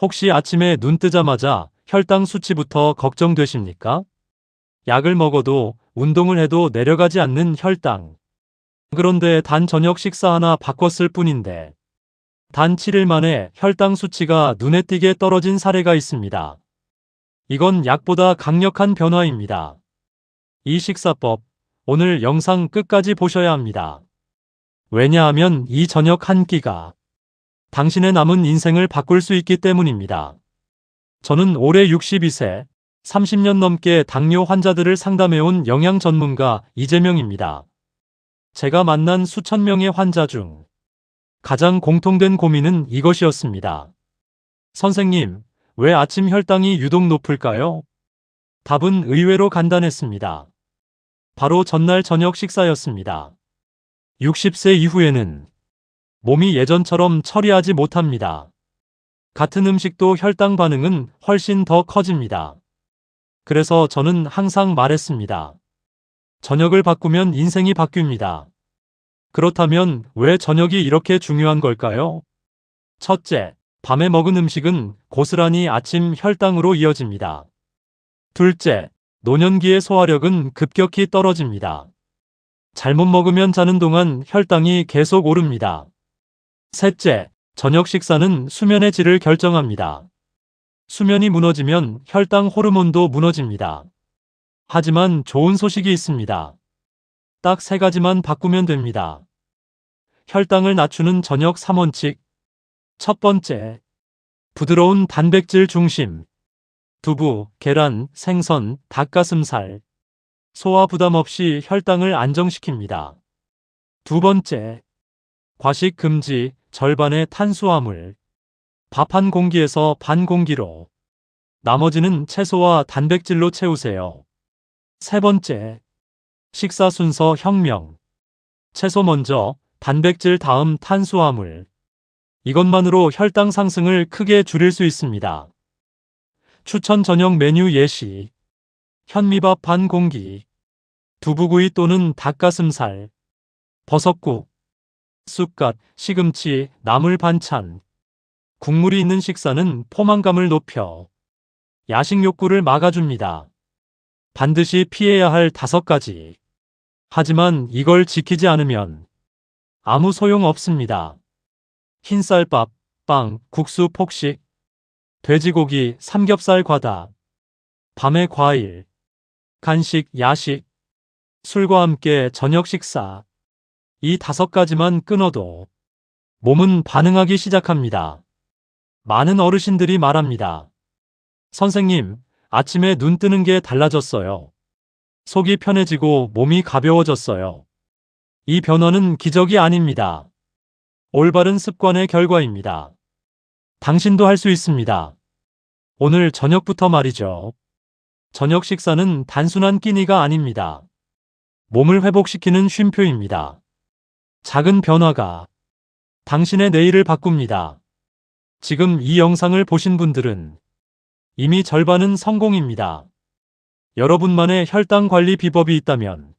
혹시 아침에 눈 뜨자마자 혈당 수치부터 걱정되십니까? 약을 먹어도 운동을 해도 내려가지 않는 혈당. 그런데 단 저녁 식사 하나 바꿨을 뿐인데 단 7일 만에 혈당 수치가 눈에 띄게 떨어진 사례가 있습니다. 이건 약보다 강력한 변화입니다. 이 식사법 오늘 영상 끝까지 보셔야 합니다. 왜냐하면 이 저녁 한 끼가 당신의 남은 인생을 바꿀 수 있기 때문입니다. 저는 올해 62세, 30년 넘게 당뇨 환자들을 상담해온 영양 전문가 이재명입니다. 제가 만난 수천 명의 환자 중 가장 공통된 고민은 이것이었습니다. 선생님, 왜 아침 혈당이 유독 높을까요? 답은 의외로 간단했습니다. 바로 전날 저녁 식사였습니다. 60세 이후에는 몸이 예전처럼 처리하지 못합니다. 같은 음식도 혈당 반응은 훨씬 더 커집니다. 그래서 저는 항상 말했습니다. 저녁을 바꾸면 인생이 바뀝니다. 그렇다면 왜 저녁이 이렇게 중요한 걸까요? 첫째, 밤에 먹은 음식은 고스란히 아침 혈당으로 이어집니다. 둘째, 노년기의 소화력은 급격히 떨어집니다. 잘못 먹으면 자는 동안 혈당이 계속 오릅니다. 셋째, 저녁 식사는 수면의 질을 결정합니다. 수면이 무너지면 혈당 호르몬도 무너집니다. 하지만 좋은 소식이 있습니다. 딱 세 가지만 바꾸면 됩니다. 혈당을 낮추는 저녁 3원칙. 첫 번째, 부드러운 단백질 중심. 두부, 계란, 생선, 닭가슴살. 소화 부담 없이 혈당을 안정시킵니다. 두 번째, 과식 금지, 절반의 탄수화물. 밥 한 공기에서 반 공기로. 나머지는 채소와 단백질로 채우세요. 세 번째, 식사 순서 혁명. 채소 먼저, 단백질 다음 탄수화물. 이것만으로 혈당 상승을 크게 줄일 수 있습니다. 추천 저녁 메뉴 예시. 현미밥 반 공기. 두부구이 또는 닭가슴살. 버섯국. 쑥갓, 시금치, 나물 반찬. 국물이 있는 식사는 포만감을 높여 야식 욕구를 막아줍니다. 반드시 피해야 할 다섯 가지. 하지만 이걸 지키지 않으면 아무 소용 없습니다. 흰쌀밥, 빵, 국수 폭식, 돼지고기, 삼겹살 과다, 밤에 과일, 간식, 야식, 술과 함께 저녁 식사. 이 다섯 가지만 끊어도 몸은 반응하기 시작합니다. 많은 어르신들이 말합니다. 선생님, 아침에 눈 뜨는 게 달라졌어요. 속이 편해지고 몸이 가벼워졌어요. 이 변화는 기적이 아닙니다. 올바른 습관의 결과입니다. 당신도 할 수 있습니다. 오늘 저녁부터 말이죠. 저녁 식사는 단순한 끼니가 아닙니다. 몸을 회복시키는 쉼표입니다. 작은 변화가 당신의 내일을 바꿉니다. 지금 이 영상을 보신 분들은 이미 절반은 성공입니다. 여러분만의 혈당 관리 비법이 있다면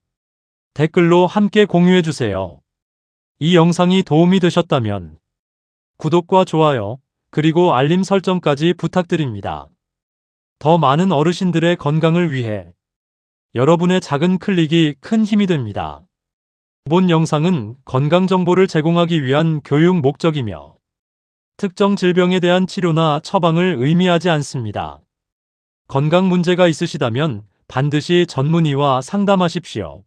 댓글로 함께 공유해 주세요. 이 영상이 도움이 되셨다면 구독과 좋아요, 그리고 알림 설정까지 부탁드립니다. 더 많은 어르신들의 건강을 위해 여러분의 작은 클릭이 큰 힘이 됩니다. 본 영상은 건강 정보를 제공하기 위한 교육 목적이며 특정 질병에 대한 치료나 처방을 의미하지 않습니다. 건강 문제가 있으시다면 반드시 전문의와 상담하십시오.